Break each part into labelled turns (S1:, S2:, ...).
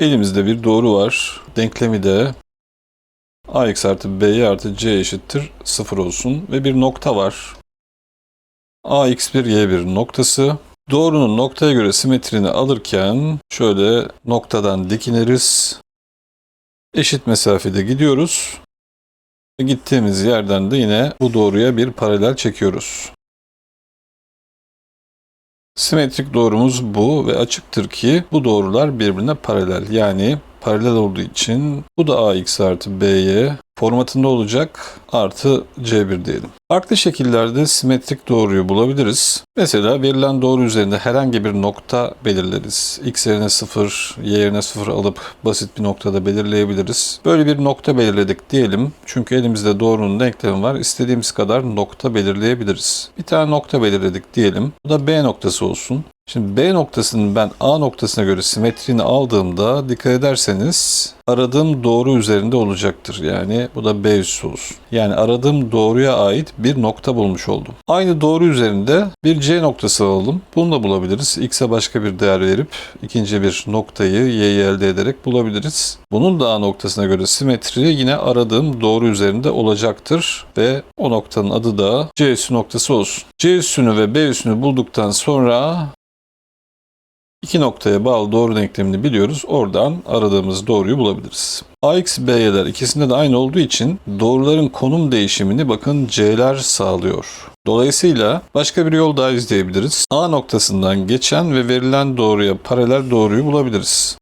S1: Elimizde bir doğru var. Denklemi de ax artı by artı c eşittir 0 olsun ve bir nokta var. ax1 y1 noktası. Doğrunun noktaya göre simetrini alırken şöyle noktadan dikiniriz. Eşit mesafede gidiyoruz. Gittiğimiz yerden de yine bu doğruya bir paralel çekiyoruz. Simetrik doğrumuz bu ve açıktır ki bu doğrular birbirine paralel. Yani paralel olduğu için bu da ax artı by formatında olacak artı c1 diyelim. Farklı şekillerde simetrik doğruyu bulabiliriz. Mesela verilen doğru üzerinde herhangi bir nokta belirleriz. x yerine 0, y yerine 0 alıp basit bir noktada belirleyebiliriz. Böyle bir nokta belirledik diyelim. Çünkü elimizde doğrunun denklemi var. İstediğimiz kadar nokta belirleyebiliriz. Bir tane nokta belirledik diyelim. Bu da B noktası olsun. Şimdi B noktasının ben A noktasına göre simetrini aldığımda dikkat ederseniz aradığım doğru üzerinde olacaktır. Yani bu da B üssü olsun. Yani aradığım doğruya ait bir nokta bulmuş oldum. Aynı doğru üzerinde bir C noktası alalım. Bunu da bulabiliriz. X'e başka bir değer verip ikinci bir noktayı Y'yi elde ederek bulabiliriz. Bunun da A noktasına göre simetri yine aradığım doğru üzerinde olacaktır ve o noktanın adı da C üssü noktası olsun. C üssünü ve B üssünü bulduktan sonra İki noktaya bağlı doğru denklemini biliyoruz. Oradan aradığımız doğruyu bulabiliriz. AX, B'ler ikisinde de aynı olduğu için doğruların konum değişimini bakın C'ler sağlıyor. Dolayısıyla başka bir yol daha izleyebiliriz. A noktasından geçen ve verilen doğruya paralel doğruyu bulabiliriz.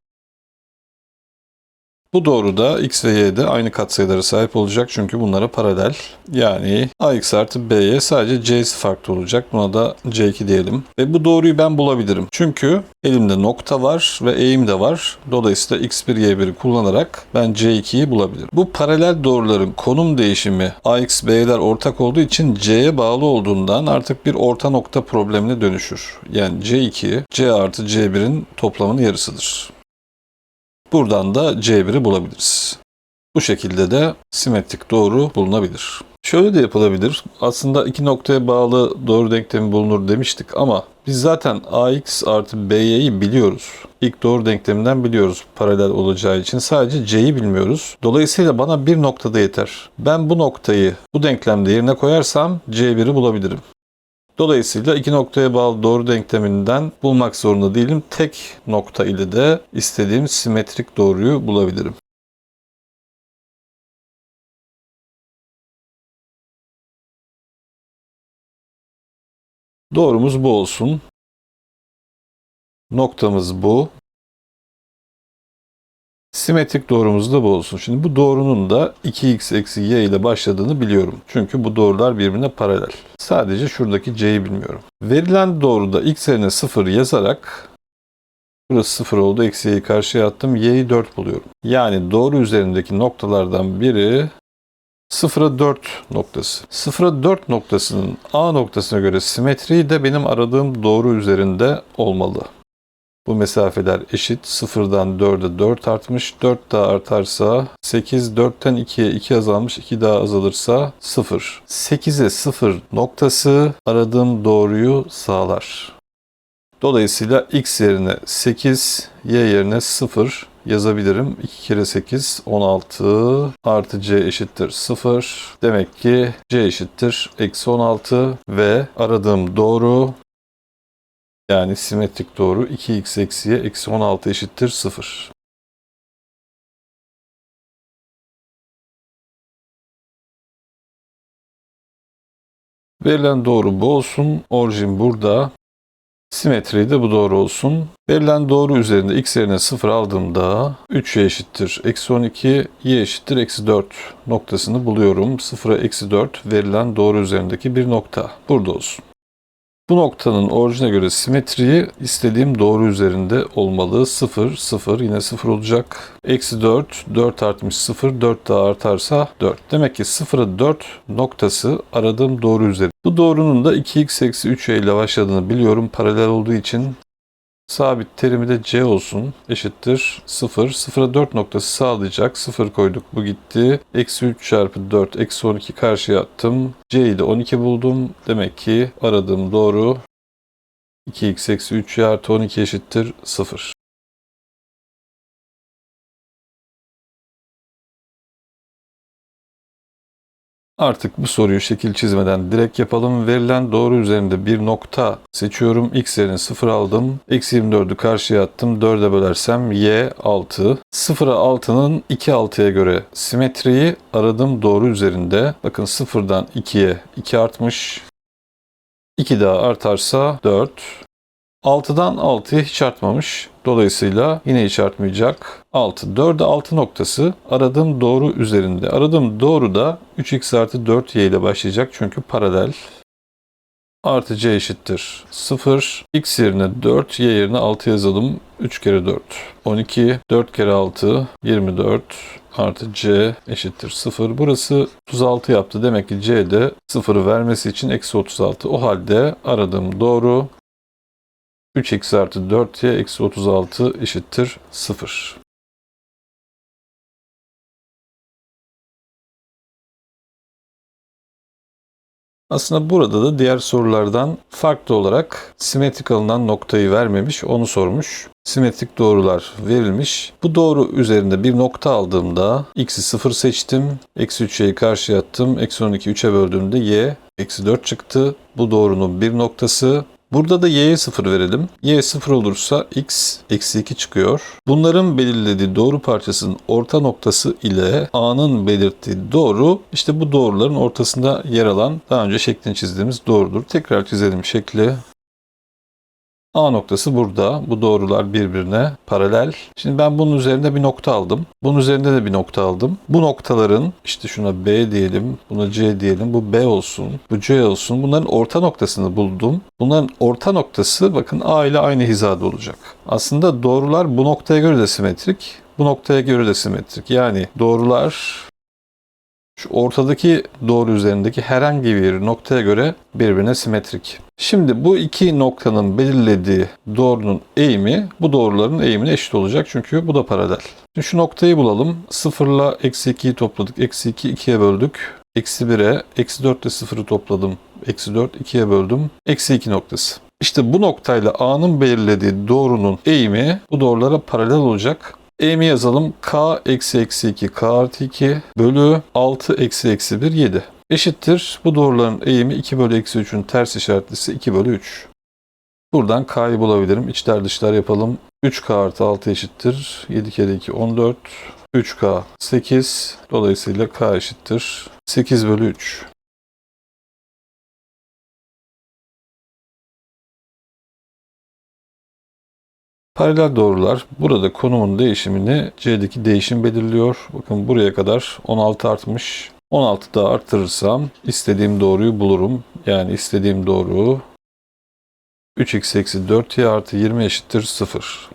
S1: Bu doğruda x ve y'de aynı katsayılara sahip olacak çünkü bunlara paralel. Yani ax artı b'ye sadece c'si farklı olacak. Buna da c2 diyelim. Ve bu doğruyu ben bulabilirim. Çünkü elimde nokta var ve eğim de var. Dolayısıyla x1 y1'i kullanarak ben c2'yi bulabilirim. Bu paralel doğruların konum değişimi ax b'ler ortak olduğu için c'ye bağlı olduğundan artık bir orta nokta problemine dönüşür. Yani c2 c artı c1'in toplamının yarısıdır. Buradan da C1'i bulabiliriz. Bu şekilde de simetrik doğru bulunabilir. Şöyle de yapılabilir. Aslında iki noktaya bağlı doğru denklemi bulunur demiştik ama biz zaten AX artı BY'yi biliyoruz. İlk doğru denkleminden biliyoruz paralel olacağı için. Sadece C'yi bilmiyoruz. Dolayısıyla bana bir noktada yeter. Ben bu noktayı bu denklemde yerine koyarsam C1'i bulabilirim. Dolayısıyla iki noktaya bağlı doğru denkleminden bulmak zorunda değilim. Tek nokta ile de istediğim simetrik doğruyu bulabilirim. Doğrumuz bu olsun. Noktamız bu. Simetrik doğrumuz da bu olsun. Şimdi bu doğrunun da 2x eksi y ile başladığını biliyorum. Çünkü bu doğrular birbirine paralel. Sadece şuradaki c'yi bilmiyorum. Verilen doğruda x yerine 0 yazarak burası 0 oldu. Eksi y'yi karşıya attım. y'yi 4 buluyorum. Yani doğru üzerindeki noktalardan biri 0'a 4 noktası. 0'a 4 noktasının A noktasına göre simetriği de benim aradığım doğru üzerinde olmalı. Bu mesafeler eşit. 0'dan 4'e 4 artmış. 4 daha artarsa 8, 4'ten 2'ye 2 azalmış. 2 daha azalırsa 0. 8'e 0 noktası aradığım doğruyu sağlar. Dolayısıyla x yerine 8, y yerine 0 yazabilirim. 2 kere 8 16 artı c eşittir 0. Demek ki c eşittir eksi 16 ve aradığım doğru yani simetrik doğru 2x eksiye eksi 16 eşittir 0. Verilen doğru bu olsun. Orijin burada. Simetri de bu doğru olsun. Verilen doğru üzerinde x yerine 0 aldığımda 3y eşittir eksi 12, y eşittir eksi 4 noktasını buluyorum. 0'a eksi 4 verilen doğru üzerindeki bir nokta. Burada olsun. Bu noktanın orijine göre simetriyi istediğim doğru üzerinde olmalı. 0, 0 yine 0 olacak. Eksi 4, 4 artmış 0, 4 daha artarsa 4. Demek ki 0'a 4 noktası aradığım doğru üzeri. Bu doğrunun da 2x eksi 3 ile başladığını biliyorum. Paralel olduğu için Sabit terimi de c olsun eşittir 0. 0'a 4 noktası sağlayacak. 0 koyduk bu gitti. Eksi 3 çarpı 4 eksi 12 karşıya attım. c'yi de 12 buldum. Demek ki aradığım doğru 2x eksi 3 artı 12 eşittir 0. Artık bu soruyu şekil çizmeden direkt yapalım. Verilen doğru üzerinde bir nokta seçiyorum. X yerine 0 aldım. Eksi 24'ü karşıya attım. 4'e bölersem Y 6. 0'a 6'nın 2 6'ya göre simetriyi aradım doğru üzerinde. Bakın 0'dan 2'ye 2 artmış. 2 daha artarsa 4. 6'dan 6'ya hiç artmamış. Dolayısıyla yine hiç artmayacak. 6. 4'e 6 noktası aradığım doğru üzerinde. Aradığım doğru da 3x artı 4y ile başlayacak çünkü paralel. Artı c eşittir 0. x yerine 4, y yerine 6 yazalım. 3 kere 4. 12. 4 kere 6. 24. Artı c eşittir 0. Burası 36 yaptı. Demek ki c de 0'ı vermesi için eksi 36. O halde aradığım doğru 3x artı 4y eksi 36 eşittir 0. Aslında burada da diğer sorulardan farklı olarak simetrik alınan noktayı vermemiş, onu sormuş. Simetrik doğrular verilmiş. Bu doğru üzerinde bir nokta aldığımda x'i 0 seçtim. Eksi 3y'yi karşıya attım. Eksi 12 3'e böldüğümde y eksi 4 çıktı. Bu doğrunun bir noktası. Burada da y'ye 0 verelim. y 0 olursa x eksi 2 çıkıyor. Bunların belirlediği doğru parçasının orta noktası ile a'nın belirttiği doğru işte bu doğruların ortasında yer alan daha önce şeklini çizdiğimiz doğrudur. Tekrar çizelim şekli. A noktası burada. Bu doğrular birbirine paralel. Şimdi ben bunun üzerinde bir nokta aldım. Bunun üzerinde de bir nokta aldım. Bu noktaların işte şuna B diyelim, buna C diyelim. Bu B olsun, bu C olsun. Bunların orta noktasını buldum. Bunların orta noktası bakın A ile aynı hizada olacak. Aslında doğrular bu noktaya göre de simetrik. Bu noktaya göre de simetrik. Yani doğrular şu ortadaki doğru üzerindeki herhangi bir noktaya göre birbirine simetrik. Şimdi bu iki noktanın belirlediği doğrunun eğimi bu doğruların eğimine eşit olacak çünkü bu da paralel. Şimdi şu noktayı bulalım. 0 ile eksi 2'yi topladık. Eksi 2 2'ye böldük. Eksi 1'e, eksi 4 ile 0'ı topladım. Eksi 4 2'ye böldüm. Eksi 2 noktası. İşte bu noktayla A'nın belirlediği doğrunun eğimi bu doğrulara paralel olacak. Eğimi yazalım. K eksi eksi 2 K artı 2 bölü 6 eksi eksi 1 7. Eşittir. Bu doğruların eğimi 2 bölü eksi 3'ün ters işaretlisi 2 bölü 3. Buradan K'yı bulabilirim. İçler dışlar yapalım. 3K artı 6 eşittir. 7 kere 2 14. 3K 8. Dolayısıyla K eşittir. 8 bölü 3. Paralel doğrular burada konumun değişimini C'deki değişim belirliyor. Bakın buraya kadar 16 artmış. 16 daha arttırırsam istediğim doğruyu bulurum. Yani istediğim doğru 3x eksi 4y artı 20 eşittir 0.